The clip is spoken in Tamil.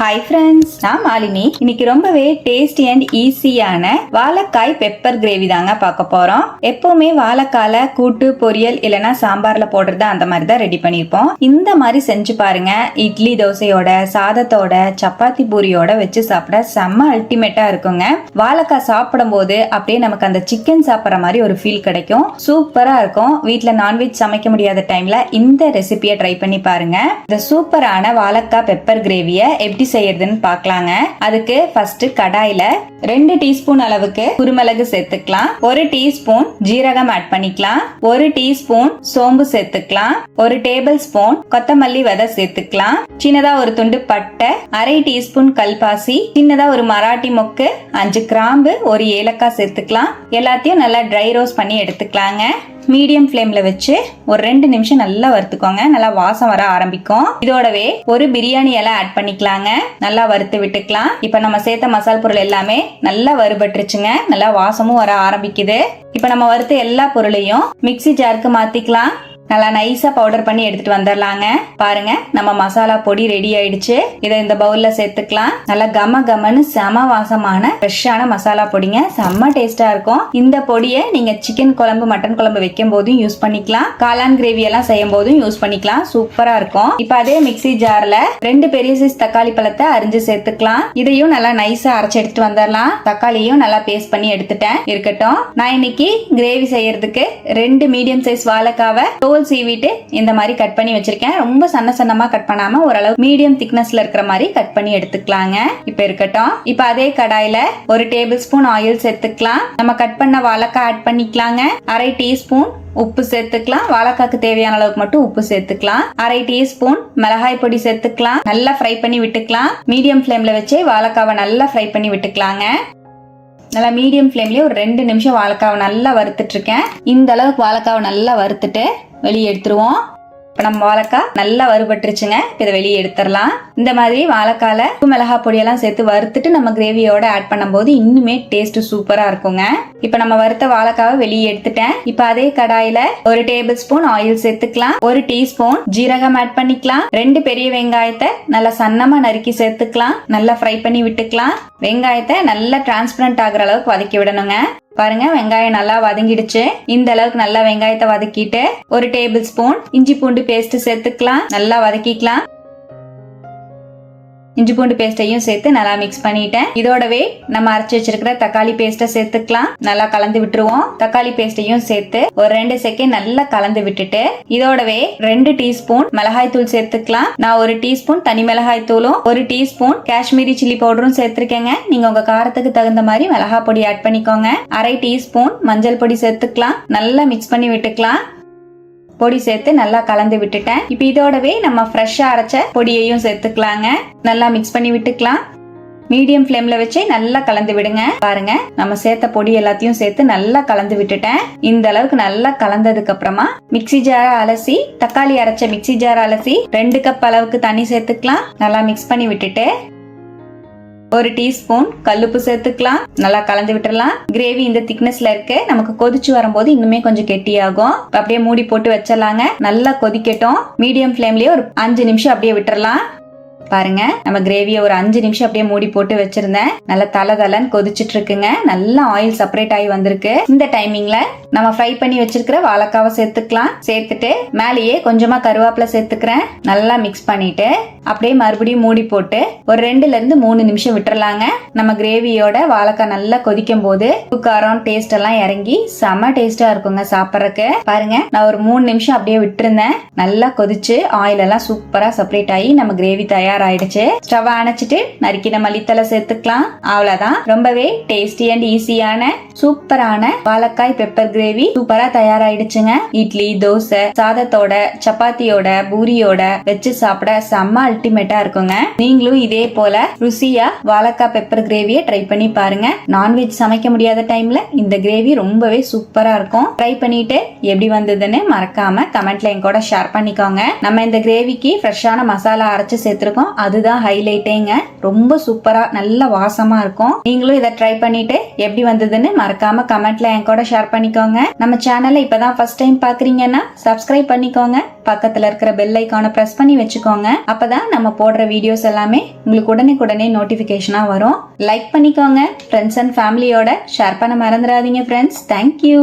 ஹாய் ஃப்ரெண்ட்ஸ் நான் மாலினி. இன்னைக்கு ரொம்பவே டேஸ்டி அண்ட் ஈஸியான வாழைக்காய் பெப்பர் கிரேவி தாங்க பார்க்க போறோம். எப்பவுமே வாழைக்கால கூட்டு பொரியல் இல்லைன்னா சாம்பார்ல போடுறது அந்த மாதிரி தான் ரெடி பண்ணியிருப்போம். இந்த மாதிரி செஞ்சு பாருங்க. இட்லி தோசையோட சாதத்தோட சப்பாத்தி பூரியோட வச்சு சாப்பிட செம்ம அல்டிமேட்டா இருக்குங்க. வாழைக்காய் சாப்பிடும் போது அப்படியே நமக்கு அந்த சிக்கன் சாப்பிட்ற மாதிரி ஒரு ஃபீல் கிடைக்கும். சூப்பரா இருக்கும். வீட்டில் நான்வெஜ் சமைக்க முடியாத டைம்ல இந்த ரெசிபியை ட்ரை பண்ணி பாருங்க. இந்த சூப்பரான வாழைக்காய் பெப்பர் கிரேவியை எப்படி செய்யறதுன்னு பார்க்கலாங்க அதுக்கு ஃபர்ஸ்ட் கடாயில ரெண்டு டீஸ்பூன் அளவுக்கு குருமிளகு சேர்த்துக்கலாம். ஒரு டீஸ்பூன் ஜீரகம் ஆட் பண்ணிக்கலாம். ஒரு டீஸ்பூன் சோம்பு சேர்த்துக்கலாம். ஒரு டேபிள் ஸ்பூன் கொத்தமல்லி விதை சேர்த்துக்கலாம். சின்னதா ஒரு துண்டு பட்டை அரை டீஸ்பூன் கல்பாசி சின்னதா ஒரு மராட்டி மொக்கு அஞ்சு கிராம்பு ஒரு ஏலக்காய் சேர்த்துக்கலாம். எல்லாத்தையும் நல்லா ட்ரை ரோஸ்ட் பண்ணி எடுத்துக்கலாங்க. மீடியம் ஃப்ளேம்ல வச்சு ஒரு ரெண்டு நிமிஷம் நல்லா வறுத்துக்கோங்க. நல்லா வாசம் வர ஆரம்பிக்கும். இதோடவே ஒரு பிரியாணி எல்லாம் ஆட் பண்ணிக்கலாங்க. நல்லா வறுத்து விட்டுக்கலாம். இப்ப நம்ம சேர்த்த மசால் பொருள் எல்லாமே நல்லா வறுபட்டுருச்சுங்க. நல்லா வாசமும் வர ஆரம்பிக்குது. இப்ப நம்ம வறுத்த எல்லா பொருளையும் மிக்ஸி ஜாருக்கு மாத்திக்கலாம். நல்லா நைஸா பவுடர் பண்ணி எடுத்துட்டு வந்துடலாங்க பாருங்க நம்ம மசாலா பொடி ரெடி ஆயிடுச்சு. இதை இந்த பவுல்ல சேர்த்துக்கலாம். நல்லா கம கமன்னு செம வாசமான ஃப்ரெஷ்ஷான மசாலா பொடிங்க. செம்ம டேஸ்டா இருக்கும். இந்த பொடியை நீங்க சிக்கன் குழம்பு மட்டன் குழம்பு வைக்கும் போதும் யூஸ் பண்ணிக்கலாம். காளான் கிரேவி எல்லாம் செய்யும் போதும் யூஸ் பண்ணிக்கலாம் சூப்பரா இருக்கும். இப்ப அதே மிக்ஸி ஜார்ல ரெண்டு பெரிய சைஸ் தக்காளி பழத்தை அரிஞ்சு சேர்த்துக்கலாம். இதையும் நல்லா நைஸா அரைச்சு எடுத்துட்டு வந்துடலாம் தக்காளியும் நல்லா பேஸ்ட் பண்ணி எடுத்துட்டேன். இருக்கட்டும். நான் இன்னைக்கு கிரேவி செய்யறதுக்கு ரெண்டு மீடியம் சைஸ் வாழைக்காவை தோல் சீவிட்டு இந்த மாதிரி கட் பண்ணி வச்சிருக்கேன். ரொம்ப சன்ன சன்னமா கட் பண்ணாம ஓரளவு மீடியம் திக்னஸ்ல இருக்கிற மாதிரி கட் பண்ணி எடுத்துக்கலாங்க. இப்ப இருக்கட்டும். இப்ப அதே கடாயில ஒரு டேபிள் ஸ்பூன் ஆயில் சேர்த்துக்கலாம். நம்ம கட் பண்ண வாழைக்காய் ஆட் பண்ணிக்கலாங்க. அரை டீஸ்பூன் உப்பு சேர்த்துக்கலாம். வாழைக்காக்கு தேவையான அளவுக்கு மட்டும் உப்பு சேர்த்துக்கலாம். அரை டீஸ்பூன் மிளகாய் பொடி சேர்த்துக்கலாம். நல்லா ஃப்ரை பண்ணி விட்டுக்கலாம். மீடியம் ஃப்ளேம்ல வச்சு வாழைக்காவை நல்லா ஃப்ரை பண்ணி விட்டுக்கலாங்க. நல்லா மீடியம் ஃப்ளேம்லயே ஒரு ரெண்டு நிமிஷம் வாழைக்காவை நல்லா வறுத்துட்டு இருக்கேன். இந்த அளவுக்கு வாழைக்காவை நல்லா வறுத்துட்டு வெளியே எடுத்துருவோம். இப்போ நம்ம வாழைக்காய் நல்லா வறுபட்டுருச்சுங்க. இப்போ இதை வெளியே எடுத்துடலாம். இந்த மாதிரி வாழைக்கால உப்பு மிளகா பொடியெல்லாம் சேர்த்து வறுத்துட்டு நம்ம கிரேவியோட ஆட் பண்ணும்போது இன்னுமே டேஸ்ட் சூப்பராக இருக்குங்க. இப்போ நம்ம வறுத்த வாழைக்காவை வெளியே எடுத்துட்டேன். இப்போ அதே கடாயில ஒரு டேபிள் ஸ்பூன் ஆயில் சேர்த்துக்கலாம். ஒரு டீஸ்பூன் ஜீரகம் ஆட் பண்ணிக்கலாம். ரெண்டு பெரிய வெங்காயத்தை நல்லா சன்னமா நறுக்கி சேர்த்துக்கலாம். நல்லா ஃப்ரை பண்ணி விட்டுக்கலாம். வெங்காயத்தை நல்லா டிரான்ஸ்பரண்ட் ஆகிற அளவுக்கு வதக்கி விடணுங்க. பாருங்க வெங்காயம் நல்லா வதங்கிடுச்சு. இந்த அளவுக்கு நல்லா வெங்காயத்தை வதக்கிட்டு ஒரு டேபிள் ஸ்பூன் இஞ்சி பூண்டு பேஸ்ட் சேர்த்துக்கலாம். நல்லா வதக்கிக்கலாம். இஞ்சி பூண்டு பேஸ்ட்டையும் சேர்த்து நல்லா மிக்ஸ் பண்ணிட்டேன். இதோடவே நம்ம அரைச்சு வச்சிருக்கிற தக்காளி பேஸ்ட்டை சேர்த்துக்கலாம். நல்லா கலந்து விட்டுருவோம். தக்காளி பேஸ்ட்டையும் சேர்த்து ஒரு ரெண்டு செகண்ட் நல்லா கலந்து விட்டுட்டு இதோடவே ரெண்டு டீஸ்பூன் மிளகாய் தூள் சேர்த்துக்கலாம். நான் ஒரு டீஸ்பூன் தனி மிளகாய் தூளும் ஒரு டீஸ்பூன் காஷ்மீரி சில்லி பவுடரும் சேர்த்திருக்கேங்க. நீங்க உங்க காரத்துக்கு தகுந்த மாதிரி மிளகாய் பொடி ஆட் பண்ணிக்கோங்க. அரை டீஸ்பூன் மஞ்சள் பொடி சேர்த்துக்கலாம். நல்லா மிக்ஸ் பண்ணி விட்டுக்கலாம். பொடி சேர்த்து நல்லா கலந்து விட்டுட்டேன். இப்போ இதோடவே நம்ம ஃப்ரெஷ்ஷாக அரைச்ச பொடியையும் சேர்த்துக்கலாங்க. நல்லா மிக்ஸ் பண்ணி விட்டுக்கலாம். மீடியம் ஃப்ளேம்ல வச்சு நல்லா கலந்து விடுங்க. பாருங்க நம்ம சேர்த்த பொடி எல்லாத்தையும் சேர்த்து நல்லா கலந்து விட்டுட்டேன். இந்த அளவுக்கு நல்லா கலந்ததுக்கு அப்புறமா மிக்ஸி ஜார அலசி தக்காளி அரைச்ச மிக்ஸி ஜார அலசி ரெண்டு கப் அளவுக்கு தண்ணி சேர்த்துக்கலாம். நல்லா மிக்ஸ் பண்ணி விட்டுட்டு ஒரு டீஸ்பூன் கல்லுப்பு சேர்த்துக்கலாம். நல்லா கலந்து விட்டுறலாம். கிரேவி இந்த திக்னஸ்ல இருக்கு. நமக்கு கொதிச்சு வரும்போது இன்னுமே கொஞ்சம் கெட்டியாகும். அப்படியே மூடி போட்டு வச்சிடலாங்க. நல்லா கொதிக்கட்டும். மீடியம் ஃபிளேம்லயே ஒரு அஞ்சு நிமிஷம் அப்படியே விட்டுறலாம். பாருங்க. நம்ம கிரேவியை ஒரு அஞ்சு நிமிஷம் அப்படியே மூடி போட்டு வச்சிருந்தேன். நல்லா தலை தலைன்னு கொதிச்சுட்டு இருக்குங்க. நல்லா ஆயில் செப்பரேட் ஆகி வந்திருக்கு. இந்த டைமிங்ல நம்ம ஃப்ரை பண்ணி வச்சிருக்கிற வாழைக்காவை சேர்த்துக்கலாம். சேர்த்துட்டு மேலேயே கொஞ்சமா கருவேப்பிலை சேர்த்துக்கிறேன். நல்லா மிக்ஸ் பண்ணிட்டு அப்படியே மறுபடியும் மூடி போட்டு ஒரு ரெண்டுல இருந்து மூணு நிமிஷம் விட்டுறலாங்க. நம்ம கிரேவியோட வாழைக்காய் நல்லா கொதிக்கும் போது உப்பு காரம் டேஸ்ட் எல்லாம் இறங்கி செம டேஸ்டா இருக்குங்க சாப்பிட்றதுக்கு. பாருங்க நான் ஒரு மூணு நிமிஷம் அப்படியே விட்டுருந்தேன். நல்லா கொதிச்சு ஆயில் எல்லாம் சூப்பரா செப்பரேட் ஆகி நம்ம கிரேவி தயார் தயாராயிடுச்சு. ஸ்டவ் அணைச்சிட்டு நறுக்கின மல்லித்தலை சேர்த்துக்கலாம். அவ்வளவுதான். ரொம்பவே டேஸ்டி அண்ட் ஈஸியான சூப்பரான வாழைக்காய் பெப்பர் கிரேவி சூப்பரா தயாராயிடுச்சுங்க. இட்லி தோசை சாதத்தோட சப்பாத்தியோட பூரியோட வச்சு சாப்பிட செம்ம அல்டிமேட்டா இருக்குங்க. நீங்களும் இதே போல ருசியா வாழைக்காய் பெப்பர் கிரேவியை ட்ரை பண்ணி பாருங்க. நான்வெஜ் சமைக்க முடியாத டைம்ல இந்த கிரேவி ரொம்பவே சூப்பரா இருக்கும். ட்ரை பண்ணிட்டு எப்படி வந்ததுன்னு மறக்காம கமெண்ட்ல என் கூட ஷேர் பண்ணிக்கோங்க. நம்ம இந்த கிரேவிக்கு ஃப்ரெஷ்ஷான மசாலா அரைச்சு சேர்த்திருக்கோம். அதுதான் ஹைலைட்டேங்க ரொம்ப சூப்பரா நல்ல வாசமா இருக்கும். நீங்களும் இதை ட்ரை பண்ணிட்டு எப்படி வந்ததுன்னு மறக்காம கமெண்ட்ல என் கூட ஷேர் பண்ணிக்கோங்க. நம்ம சேனலை இப்பதான் ஃபர்ஸ்ட் டைம் பாக்குறீங்கன்னா சப்ஸ்கிரைப் பண்ணிக்கோங்க. பக்கத்துல இருக்கிற பெல் ஐக்கானை பிரஸ் பண்ணி வச்சுக்கோங்க. அப்பதான் நம்ம போடுற வீடியோஸ் எல்லாமே உங்களுக்கு உடனே உடனே நோட்டிபிகேஷனா வரும். லைக் பண்ணிக்கோங்க. ஃப்ரெண்ட்ஸ் அண்ட் ஃபேமிலியோட ஷேர் பண்ண மறந்துடாதீங்க ஃப்ரெண்ட்ஸ் தேங்க்யூ